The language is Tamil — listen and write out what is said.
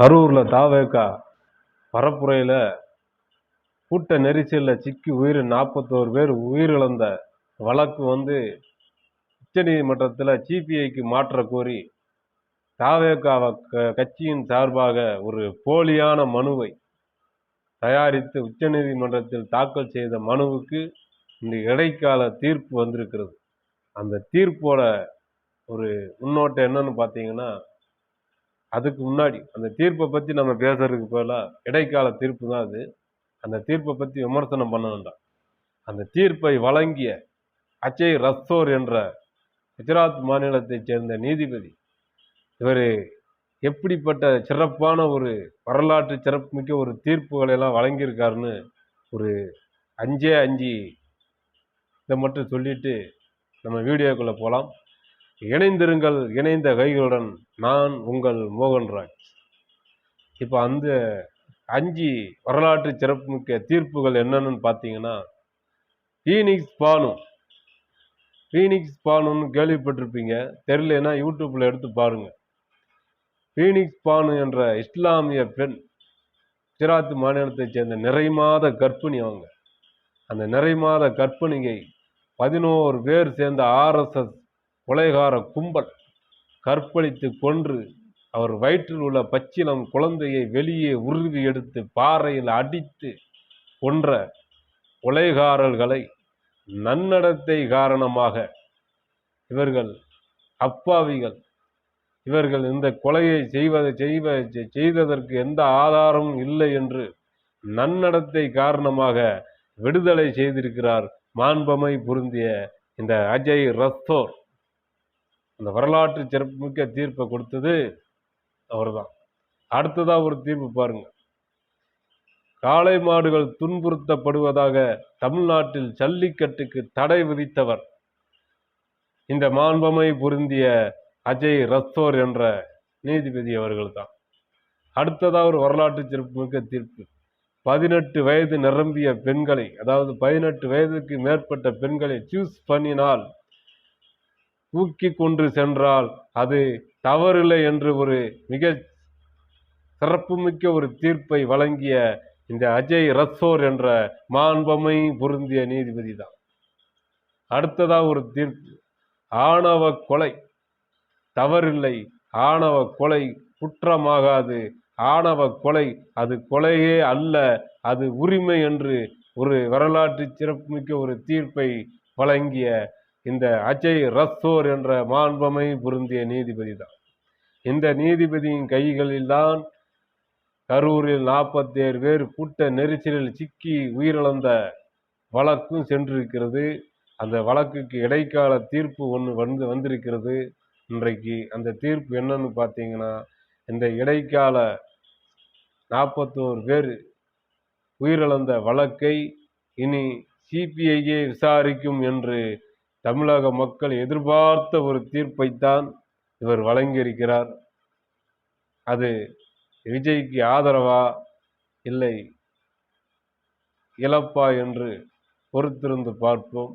கரூரில் தாவேக்கா பரப்புரையில் கூட்ட நெரிசலில் சிக்கி உயிர் நாற்பத்தோரு பேர் உயிரிழந்த வழக்கு வந்து உச்சநீதிமன்றத்தில் சிபிஐக்கு மாற்ற கோரி தாவேக்காவை கட்சியின் சார்பாக ஒரு போலியான மனுவை தயாரித்து உச்சநீதிமன்றத்தில் தாக்கல் செய்த மனுவுக்கு இந்த இடைக்கால தீர்ப்பு வந்திருக்கிறது. அந்த தீர்ப்போட ஒரு முன்னோட்டம் என்னன்னு பார்த்தீங்கன்னா அதுக்கு முன்னாடி அந்த தீர்ப்பை பற்றி நம்ம பேசுறதுக்கு பதிலாக இடைக்கால தீர்ப்பு தான் அது. அந்த தீர்ப்பை பற்றி விமர்சனம் பண்ண வேண்டாம் அந்த தீர்ப்பை வழங்கிய அஜய் ரஸ்தோர் என்ற குஜராத் மாநிலத்தைச் சேர்ந்த நீதிபதி இவர் எப்படிப்பட்ட சிறப்பான ஒரு வரலாற்று சிறப்புமிக்க ஒரு தீர்ப்புகளை எல்லாம் வழங்கியிருக்காருன்னு ஒரு அஞ்சே அஞ்சு இதை மட்டும் சொல்லிட்டு நம்ம வீடியோக்குள்ளே போகலாம் இணைந்திருங்கள் இணைந்த கைகளுடன் நான் உங்கள் மோகன்ராஜ் இப்போ அந்த அஞ்சு வரலாற்று சிறப்புமிக்க தீர்ப்புகள் என்னன்னு பார்த்தீங்கன்னா ஃபீனிக்ஸ் பானு. ஃபீனிக்ஸ் பானுன்னு கேள்விப்பட்டிருப்பீங்க. தெரியலனா யூடியூப்பில் எடுத்து பாருங்கள் ஃபீனிக்ஸ் பானு என்ற இஸ்லாமிய பெண் குஜராத் மாநிலத்தைச் சேர்ந்த நிறைமாத கற்பிணி அவங்க. அந்த நிறைமாத கர்ப்பிணியை பதினோரு பேர் சேர்ந்த ஆர்எஸ்எஸ் கொலைகார கும்பல் கற்பழித்து கொன்று அவர் வயிற்றில் உள்ள பச்சிலம் குழந்தையை வெளியே உருவி எடுத்து பாறையில் அடித்து கொன்ற கொலைகாரர்களை நன்னடத்தை காரணமாக இவர்கள் அப்பாவிகள். இவர்கள் இந்த கொலையை செய்வதை செய்வ செய்ததற்கு எந்த ஆதாரமும் இல்லை என்று நன்னடத்தை காரணமாக விடுதலை செய்திருக்கிறார் மாண்பமை புரிந்திய இந்த அஜய் ரஸ்தோர். அந்த வரலாற்று சிறப்புமிக்க தீர்ப்பை கொடுத்தது அவர்தான். அடுத்ததா ஒரு தீர்ப்பு பாருங்க. காளை மாடுகள் துன்புறுத்தப்படுவதாக தமிழ்நாட்டில் ஜல்லிக்கட்டுக்கு தடை விதித்தவர். இந்த மாண்பமை பொருந்திய அஜய் ரஸ்தோர் என்ற நீதிபதி அவர்கள் தான் அடுத்ததா ஒரு வரலாற்று சிறப்புமிக்க தீர்ப்பு. பதினெட்டு வயது நிரம்பிய பெண்களை அதாவது பதினெட்டு வயதுக்கு மேற்பட்ட பெண்களை சூஸ் பண்ணினால் தூக்கி கொண்டு சென்றால் அது தவறில்லை என்று ஒரு மிக சிறப்புமிக்க ஒரு தீர்ப்பை வழங்கிய இந்த அஜய் ரத்தோர் என்ற மாண்பமை பொருந்திய நீதிபதி தான் அடுத்ததா ஒரு தீர்ப்பு ஆணவ கொலை. தவறில்லை ஆணவ கொலை குற்றமாகாது. ஆணவ கொலை அது கொலையே அல்ல அது உரிமை என்று ஒரு வரலாற்று சிறப்புமிக்க ஒரு தீர்ப்பை வழங்கிய இந்த அஜய் ரஸ்தோர் என்ற மாண்பமை பொருந்திய நீதிபதி தான் இந்த நீதிபதியின் கைகளில்தான் கரூரில் நாற்பத்தேழு பேர் கூட்ட நெரிசலில் சிக்கி உயிரிழந்த வழக்கும் சென்றிருக்கிறது. அந்த வழக்குக்கு இடைக்கால தீர்ப்பு ஒன்று வந்து வந்திருக்கிறது. இன்றைக்கு அந்த தீர்ப்பு என்னன்னு பார்த்தீங்கன்னா இந்த இடைக்கால நாற்பத்தோரு பேர் உயிரிழந்த வழக்கை இனி சிபிஐயே விசாரிக்கும் என்று தமிழக மக்கள் எதிர்பார்த்த ஒரு தீர்ப்பைத்தான் இவர் வழங்கியிருக்கிறார். அது விஜய்க்கு ஆதரவா? இல்லை இழப்பா என்று பொறுத்திருந்து பார்ப்போம்.